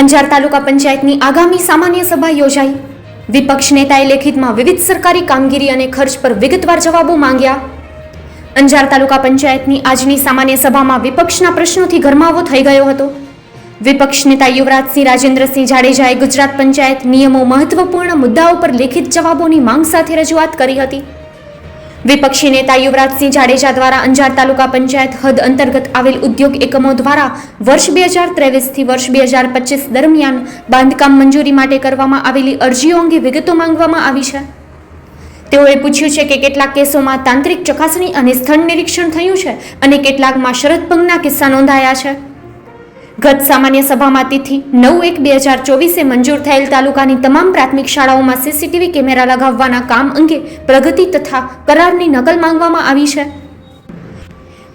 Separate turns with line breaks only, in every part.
અંજાર તાલુકા પંચાયતની આગામી સામાન્ય સભા યોજાઈ. વિપક્ષ નેતાએ લેખિતમાં વિવિધ સરકારી કામગીરી અને ખર્ચ પર વિગતવાર જવાબો માંગ્યા. અંજાર તાલુકા પંચાયતની આજની સામાન્ય સભામાં વિપક્ષના પ્રશ્નોથી ગરમાવો થઈ ગયો હતો. વિપક્ષ નેતા યુવરાજસિંહ રાજેન્દ્રસિંહ જાડેજાએ ગુજરાત પંચાયત નિયમો મહત્વપૂર્ણ મુદ્દાઓ પર લેખિત જવાબોની માંગ સાથે રજૂઆત કરી હતી. વિપક્ષી નેતા યુવરાજસિંહ જાડેજા દ્વારા અંજાર તાલુકા પંચાયત હદ અંતર્ગત આવેલ ઉદ્યોગ એકમો દ્વારા વર્ષ બે હજાર ત્રેવીસથી વર્ષ બે હજાર પચીસ દરમિયાન બાંધકામ મંજૂરી માટે કરવામાં આવેલી અરજીઓ અંગે વિગતો માંગવામાં આવી છે. તેઓએ પૂછ્યું છે કે કેટલાક કેસોમાં તાંત્રિક ચકાસણી અને સ્થળ નિરીક્ષણ થયું છે અને કેટલાકમાં શરત ભંગના કિસ્સા નોંધાયા છે. ગત સામાન્ય સભામાં તિથિ નવ એક બે હજાર ચોવીસે મંજૂર થયેલ તાલુકાની તમામ પ્રાથમિક શાળાઓમાં સીસીટીવી કેમેરા લગાવવાના કામ અંગે પ્રગતિ તથા કરારની નકલ માંગવામાં આવી છે.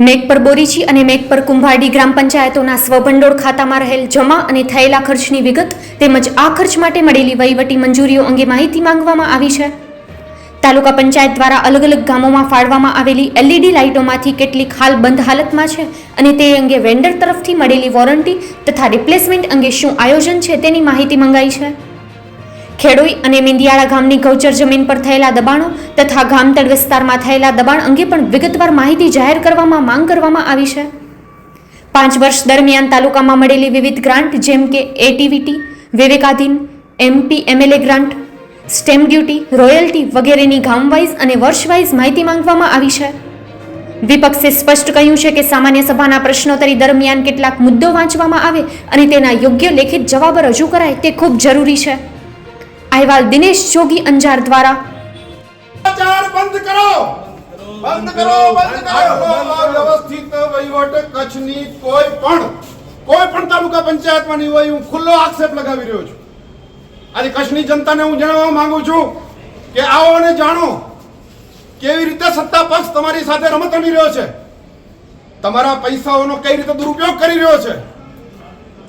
મેઘપર બોરીચી અને મેઘપર કુંભારડી ગ્રામ પંચાયતોના સ્વભંડોળ ખાતામાં રહેલ જમા અને થયેલા ખર્ચની વિગત તેમજ આ ખર્ચ માટે મળેલી વહીવટી મંજૂરીઓ અંગે માહિતી માંગવામાં આવી છે. તાલુકા પંચાયત દ્વારા અલગ અલગ ગામોમાં ફાળવામાં આવેલી એલઈડી લાઇટોમાંથી કેટલીક હાલ બંધ હાલતમાં છે અને તે અંગે વેન્ડર તરફથી મળેલી વોરંટી તથા રિપ્લેસમેન્ટ અંગે શું આયોજન છે તેની માહિતી મંગાઈ છે. ખેડોઈ અને મિંદિયાળા ગામની ગૌચર જમીન પર થયેલા દબાણો તથા ગામતળ વિસ્તારમાં થયેલા દબાણ અંગે પણ વિગતવાર માહિતી જાહેર કરવામાં માંગ કરવામાં આવી છે. પાંચ વર્ષ દરમિયાન તાલુકામાં મળેલી વિવિધ ગ્રાન્ટ જેમ કે ATVT વિવેકાધીન MP MLA grant stamp duty royalty વગેરેની ગામવાઇઝ અને વર્ષવાઇઝ માહિતી માંગવામાં આવી છે. વિપક્ષે સ્પષ્ટ કહ્યું છે કે સામાન્ય સભાના પ્રશ્નોત્તરી દરમિયાન કેટલાક મુદ્દો વાંચવામાં આવે અને તેના યોગ્ય લેખિત જવાબ રજૂ કરાય તે ખૂબ જરૂરી છે. અહેવાલ દિનેશ જોગી અંજાર દ્વારા.
બંધ કરો! બંધ કરો બંધ કરો! વ્યવસ્થિત વહીવટ કચ્છની કોઈ પણ કોઈ પણ તાલુકા પંચાયતમાં નહીં હોય હું ખુલ્લો આક્ષેપ લગાવી રહ્યો છું. આજે કચ્છની જનતાને હું જણાવવા માંગુ છું કે આવો અને જાણો કેવી રીતે સત્તા પક્ષ તમારી સાથે રમત રમી રહ્યો છે. તમારા પૈસાઓનો કઈ રીતે દુરુપયોગ કરી રહ્યો છે.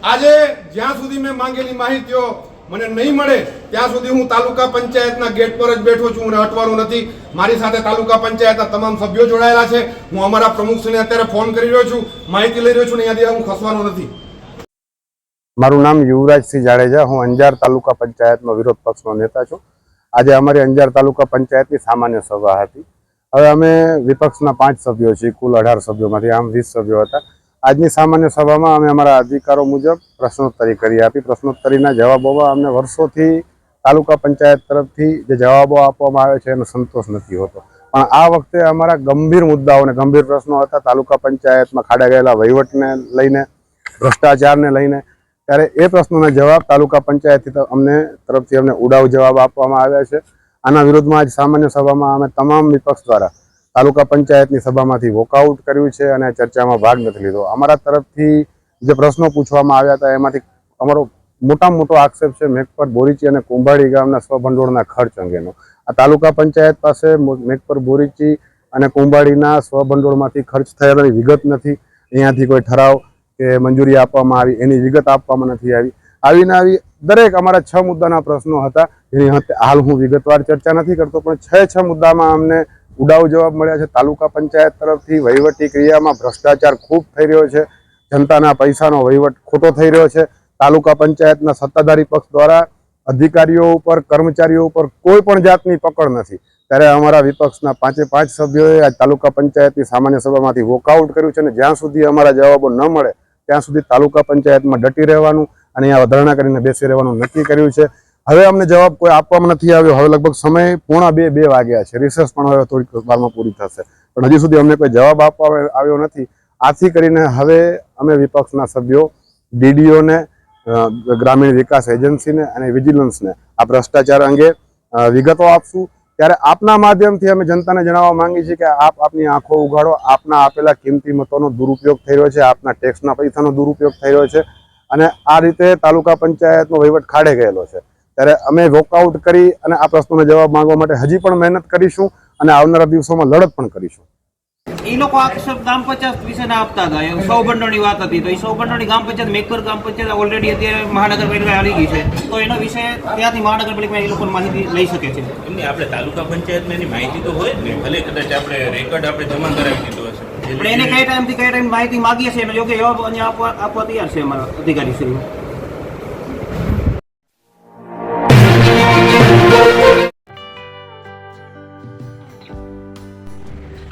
આજે જ્યાં સુધી મેં માંગેલી માહિતીઓ મને નહીં મળે, ત્યાં સુધી હું તાલુકા પંચાયતના ગેટ પર જ બેઠો છું. મને હટવાનું નથી. મારી સાથે તાલુકા પંચાયતના તમામ સભ્યો જોડાયેલા છે. હું અમારા પ્રમુખશ્રીને અત્યારે ફોન કરી રહ્યો છું. માહિતી લઈ રહ્યો છું ને અહીંયાથી હું ખસવાનો નથી.
મારું નામ યુવરાજસિંહ જાડેજા. હું અંજાર તાલુકા પંચાયતનો વિરોધ પક્ષનો નેતા છું. આજે અમારી અંજાર તાલુકા પંચાયતની સામાન્ય સભા હતી. હવે અમે વિપક્ષના પાંચ સભ્યો છીએ, કુલ અઢાર સભ્યોમાંથી, આમ વીસ સભ્યો હતા. આજની સામાન્ય સભામાં અમે અમારા અધિકારો મુજબ પ્રશ્નોત્તરી કરી આપી. પ્રશ્નોત્તરીના જવાબોમાં અમને વર્ષોથી તાલુકા પંચાયત તરફથી જે જવાબો આપવામાં આવે છે એનો સંતોષ નથી હોતો. પણ આ વખતે અમારા ગંભીર મુદ્દાઓ અને ગંભીર પ્રશ્નો હતા. તાલુકા પંચાયતમાં ખાડા ગયેલા વહીવટને લઈને, ભ્રષ્ટાચારને લઈને ત્યારે એ પ્રશ્નોના જવાબ તાલુકા પંચાયતથી અમને તરફથી અમને ઉડાવ જવાબ આપવામાં આવ્યા છે. આના વિરોધમાં આજ સામાન્ય સભામાં અમે તમામ વિપક્ષ દ્વારા તાલુકા પંચાયતની સભામાંથી વોકઆઉટ કર્યું છે અને ચર્ચામાં ભાગ નથી લીધો. અમારા તરફથી જે પ્રશ્નો પૂછવામાં આવ્યા હતા એમાંથી અમારો મોટામાં મોટો આક્ષેપ છે મેઘપર બોરીચી અને કુંભાડી ગામના સ્વભંડોળના ખર્ચ અંગેનો. આ તાલુકા પંચાયત પાસે મેઘપર બોરીચી અને કુંભાડીના સ્વભંડોળમાંથી ખર્ચ થયેલાની વિગત નથી. અહીંયાથી કોઈ ઠરાવ કે મંજૂરી આપવામાં આવી, એની વિગત આપવામાં નથી આવી. આવીને આવી દરેક અમારા છ મુદ્દાના પ્રશ્નો હતા. એની હાલ હું વિગતવાર ચર્ચા નથી કરતો, પણ છ છ મુદ્દામાં અમને ઉડાવ જવાબ મળ્યા છે. તાલુકા પંચાયત તરફથી વહીવટી ક્રિયામાં ભ્રષ્ટાચાર ખૂબ થઈ રહ્યો છે. જનતાના પૈસાનો વહીવટ ખોટો થઈ રહ્યો છે. તાલુકા પંચાયતના સત્તાધારી પક્ષ દ્વારા અધિકારીઓ ઉપર, કર્મચારીઓ ઉપર કોઈ પણ જાતની પકડ નથી. ત્યારે અમારા વિપક્ષના પાંચે પાંચ સભ્યોએ આ તાલુકા પંચાયતની સામાન્ય સભામાંથી વોકઆઉટ કર્યું છે અને જ્યાં સુધી અમારા જવાબો ન મળે ત્યાં સુધી તાલુકા પંચાયતમાં ડટી રહેવાનું અને અહીંયા વધારણા કરીને બેસી રહેવાનું નક્કી કર્યું છે. હવે અમને જવાબ કોઈ આપવામાં નથી આવ્યો. હવે લગભગ સમય પોણા બે બે વાગ્યા છે. રિસર્ચ પણ હવે થોડીક વારમાં પૂરી થશે. પણ હજી સુધી અમને કોઈ જવાબ આપવા આવ્યો નથી. આથી કરીને હવે અમે વિપક્ષના સભ્યો, ડીડીઓને ગ્રામીણ વિકાસ એજન્સીને અને વિજિલન્સને આ ભ્રષ્ટાચાર અંગે વિગતો આપશું. ત્યારે આપના માધ્યમથી અમે જનતાને જણાવવા માંગીએ છીએ કે આપ આપની આંખો ઉઘાડો. આપના આપેલા કિંમતી મતોનો દુરુપયોગ થઈ રહ્યો છે. આપના ટેક્સના પૈસાનો દુરુપયોગ થઈ રહ્યો છે. અને આ રીતે તાલુકા પંચાયતનો વહીવટ ખાડે ગયેલો છે. ત્યારે અમે વોકઆઉટ કરી અને આ પ્રશ્નોનો જવાબ માંગવા માટે હજી પણ મહેનત કરીશું અને આવનારા દિવસોમાં લડત પણ કરીશું.
એ લોકો આ ગ્રામ પંચાયત વિશે ના આપતા હતા. એ સૌ ભંડોળની વાત હતી. તો એ સૌ ભંડોળની ગ્રામ પંચાયત મેકર ગ્રામ પંચાયત ઓલરેડી અત્યારે મહાનગરપાલિકા આવી ગઈ છે. તો એના વિશે ત્યાંથી મહાનગરપાલિકા એ લોકો માહિતી લઈ શકે છે.
એમની આપણે તાલુકા પંચાયતને એની માહિતી તો હોય ને. ભલે કદાચ આપણે રેકોર્ડ આપણે જમા કરાવી દીધો હશે.
પણ એને કઈ ટાઈમથી કઈ ટાઈમ માહિતી માગીએ છીએ? યોગ્ય જવાબ અહીંયા આપવા તૈયાર છે અમારા અધિકારી શ્રી